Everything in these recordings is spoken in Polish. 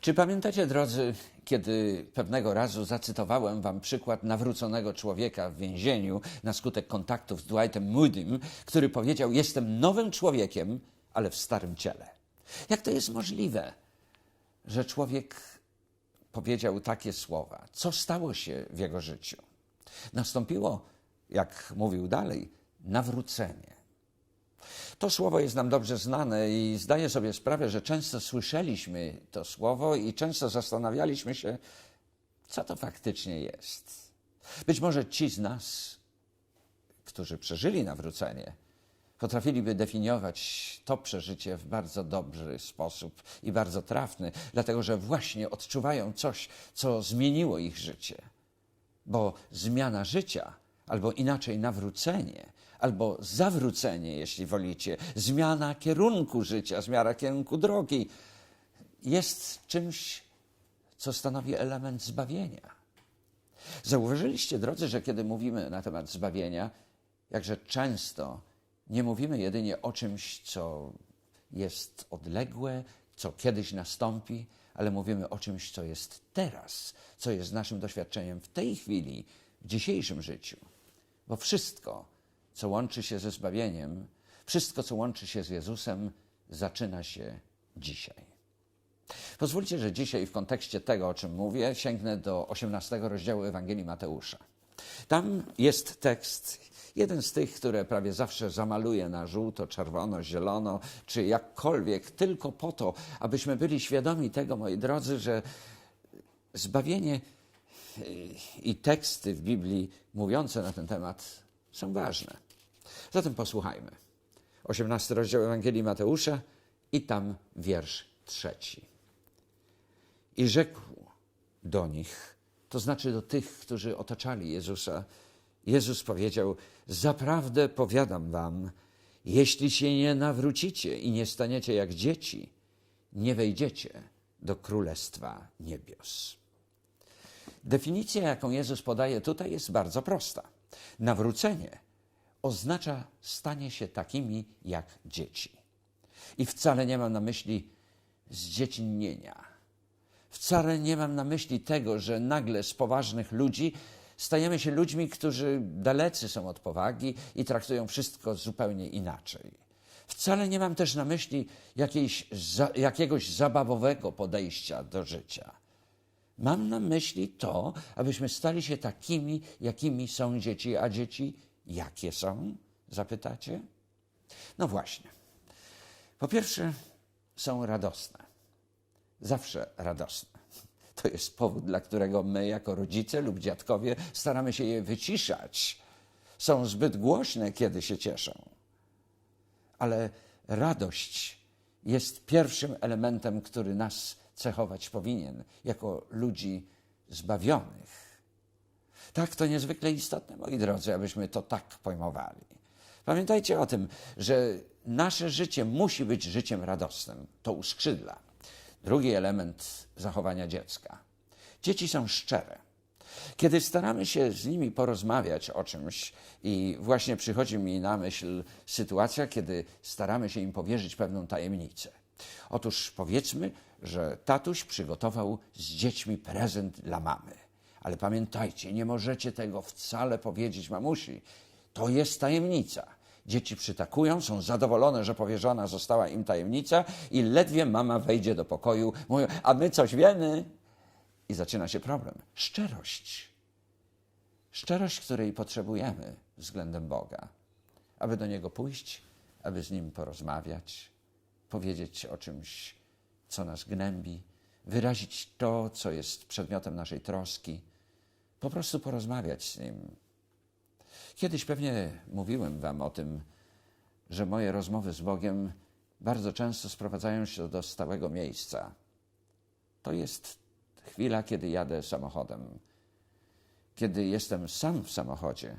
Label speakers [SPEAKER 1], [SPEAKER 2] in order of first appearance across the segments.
[SPEAKER 1] Czy pamiętacie, drodzy, kiedy pewnego razu zacytowałem wam przykład nawróconego człowieka w więzieniu na skutek kontaktów z Dwightem Moody'm, który powiedział: Jestem nowym człowiekiem, ale w starym ciele. Jak to jest możliwe, że człowiek powiedział takie słowa? Co stało się w jego życiu? Nastąpiło, jak mówił dalej, nawrócenie. To słowo jest nam dobrze znane i zdaję sobie sprawę, że często słyszeliśmy to słowo i często zastanawialiśmy się, co to faktycznie jest. Być może ci z nas, którzy przeżyli nawrócenie, potrafiliby definiować to przeżycie w bardzo dobry sposób i bardzo trafny, dlatego że właśnie odczuwają coś, co zmieniło ich życie. Bo zmiana życia, albo inaczej nawrócenie, albo zawrócenie, jeśli wolicie, zmiana kierunku życia, zmiana kierunku drogi, jest czymś, co stanowi element zbawienia. Zauważyliście, drodzy, że kiedy mówimy na temat zbawienia, jakże często nie mówimy jedynie o czymś, co jest odległe, co kiedyś nastąpi, ale mówimy o czymś, co jest teraz, co jest naszym doświadczeniem w tej chwili, w dzisiejszym życiu. Bo wszystko, co łączy się ze zbawieniem, wszystko, co łączy się z Jezusem, zaczyna się dzisiaj. Pozwólcie, że dzisiaj w kontekście tego, o czym mówię, sięgnę do 18 rozdziału Ewangelii Mateusza. Tam jest tekst, jeden z tych, które prawie zawsze zamaluję na żółto, czerwono, zielono, czy jakkolwiek, tylko po to, abyśmy byli świadomi tego, moi drodzy, że zbawienie i teksty w Biblii mówiące na ten temat są ważne. Zatem posłuchajmy. 18 rozdział Ewangelii Mateusza i tam wiersz trzeci. I rzekł do nich, to znaczy do tych, którzy otaczali Jezusa, Jezus powiedział: Zaprawdę powiadam wam, jeśli się nie nawrócicie i nie staniecie jak dzieci, nie wejdziecie do Królestwa Niebios. Definicja, jaką Jezus podaje tutaj, jest bardzo prosta. Nawrócenie oznacza stanie się takimi jak dzieci. I wcale nie mam na myśli zdziecinnienia. Wcale nie mam na myśli tego, że nagle z poważnych ludzi stajemy się ludźmi, którzy dalecy są od powagi i traktują wszystko zupełnie inaczej. Wcale nie mam też na myśli jakiejś, jakiegoś zabawowego podejścia do życia. Mam na myśli to, abyśmy stali się takimi, jakimi są dzieci, a dzieci jakie są? Zapytacie? No właśnie. Po pierwsze, są radosne. Zawsze radosne. To jest powód, dla którego my, jako rodzice lub dziadkowie, staramy się je wyciszać. Są zbyt głośne, kiedy się cieszą. Ale radość jest pierwszym elementem, który nas cechować powinien jako ludzi zbawionych. Tak, to niezwykle istotne, moi drodzy, abyśmy to tak pojmowali. Pamiętajcie o tym, że nasze życie musi być życiem radosnym. To uskrzydla. Drugi element zachowania dziecka. Dzieci są szczere. Kiedy staramy się z nimi porozmawiać o czymś, i właśnie przychodzi mi na myśl sytuacja, kiedy staramy się im powierzyć pewną tajemnicę. Otóż powiedzmy, że tatuś przygotował z dziećmi prezent dla mamy. Ale pamiętajcie, nie możecie tego wcale powiedzieć mamusi. To jest tajemnica. Dzieci przytakują, są zadowolone, że powierzona została im tajemnica i ledwie mama wejdzie do pokoju, mówią, a my coś wiemy. I zaczyna się problem. Szczerość. Szczerość, której potrzebujemy względem Boga, aby do Niego pójść, aby z Nim porozmawiać, powiedzieć o czymś, co nas gnębi, wyrazić to, co jest przedmiotem naszej troski, po prostu porozmawiać z Nim. Kiedyś pewnie mówiłem Wam o tym, że moje rozmowy z Bogiem bardzo często sprowadzają się do stałego miejsca. To jest chwila, kiedy jadę samochodem, kiedy jestem sam w samochodzie.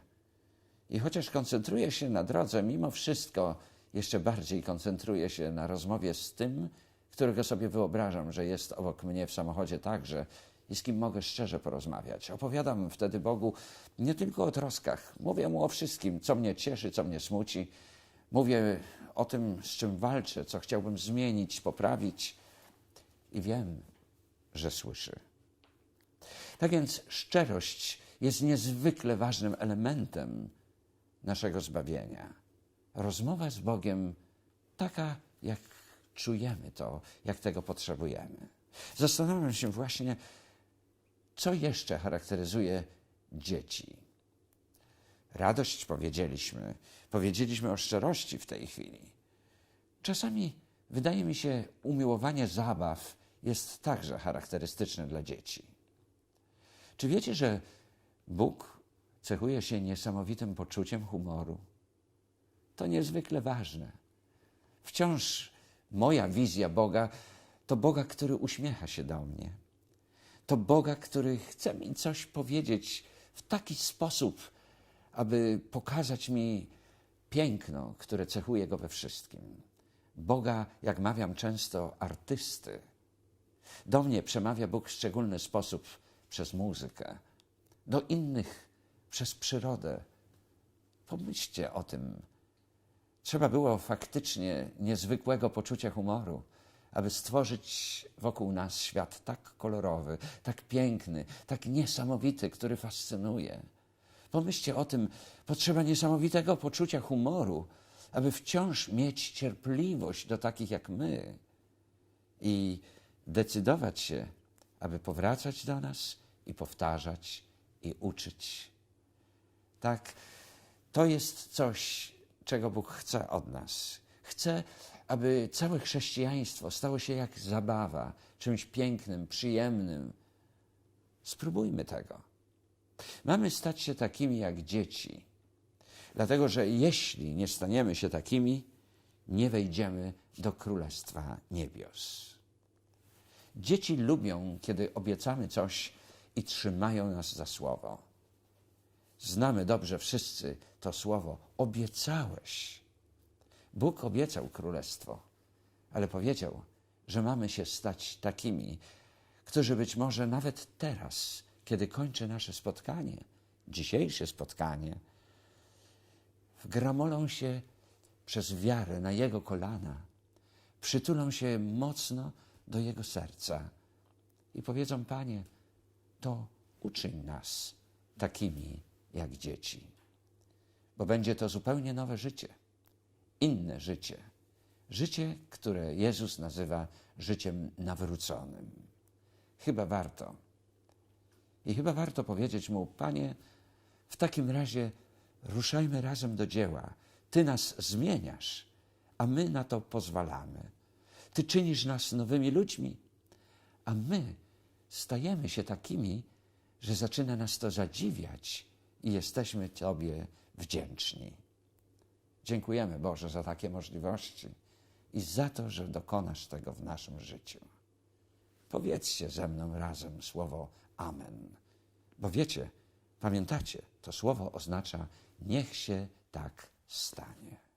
[SPEAKER 1] I chociaż koncentruję się na drodze, mimo wszystko jeszcze bardziej koncentruję się na rozmowie z tym, którego sobie wyobrażam, że jest obok mnie w samochodzie także i z kim mogę szczerze porozmawiać. Opowiadam wtedy Bogu nie tylko o troskach, mówię Mu o wszystkim, co mnie cieszy, co mnie smuci. Mówię o tym, z czym walczę, co chciałbym zmienić, poprawić. I wiem, że słyszy. Tak więc szczerość jest niezwykle ważnym elementem naszego zbawienia. Rozmowa z Bogiem taka, jak czujemy to, jak tego potrzebujemy. Zastanawiam się właśnie, co jeszcze charakteryzuje dzieci. Radość powiedzieliśmy, powiedzieliśmy o szczerości w tej chwili. Czasami wydaje mi się, umiłowanie zabaw jest także charakterystyczne dla dzieci. Czy wiecie, że Bóg cechuje się niesamowitym poczuciem humoru? To niezwykle ważne. Wciąż moja wizja Boga to Boga, który uśmiecha się do mnie. To Boga, który chce mi coś powiedzieć w taki sposób, aby pokazać mi piękno, które cechuje go we wszystkim. Boga, jak mawiam często, artysty. Do mnie przemawia Bóg w szczególny sposób przez muzykę, do innych przez przyrodę. Pomyślcie o tym. Trzeba było faktycznie niezwykłego poczucia humoru, aby stworzyć wokół nas świat tak kolorowy, tak piękny, tak niesamowity, który fascynuje. Pomyślcie o tym, potrzeba niesamowitego poczucia humoru, aby wciąż mieć cierpliwość do takich jak my i decydować się, aby powracać do nas i powtarzać i uczyć. Tak, to jest coś, czego Bóg chce od nas. Chce, aby całe chrześcijaństwo stało się jak zabawa, czymś pięknym, przyjemnym. Spróbujmy tego. Mamy stać się takimi jak dzieci, dlatego że jeśli nie staniemy się takimi, nie wejdziemy do Królestwa Niebios. Dzieci lubią, kiedy obiecamy coś i trzymają nas za słowo. Znamy dobrze wszyscy to słowo obiecałeś. Bóg obiecał królestwo, ale powiedział, że mamy się stać takimi, którzy być może nawet teraz, kiedy kończy nasze spotkanie, dzisiejsze spotkanie, wgramolą się przez wiarę na Jego kolana, przytulą się mocno do Jego serca i powiedzą: Panie, to uczyń nas takimi jak dzieci, bo będzie to zupełnie nowe życie, inne życie. Życie, które Jezus nazywa życiem nawróconym. Chyba warto. I chyba warto powiedzieć mu, Panie, w takim razie ruszajmy razem do dzieła. Ty nas zmieniasz, a my na to pozwalamy. Ty czynisz nas nowymi ludźmi, a my stajemy się takimi, że zaczyna nas to zadziwiać i jesteśmy Tobie wdzięczni. Dziękujemy Boże za takie możliwości i za to, że dokonasz tego w naszym życiu. Powiedzcie ze mną razem słowo Amen. Bo wiecie, pamiętacie, to słowo oznacza niech się tak stanie.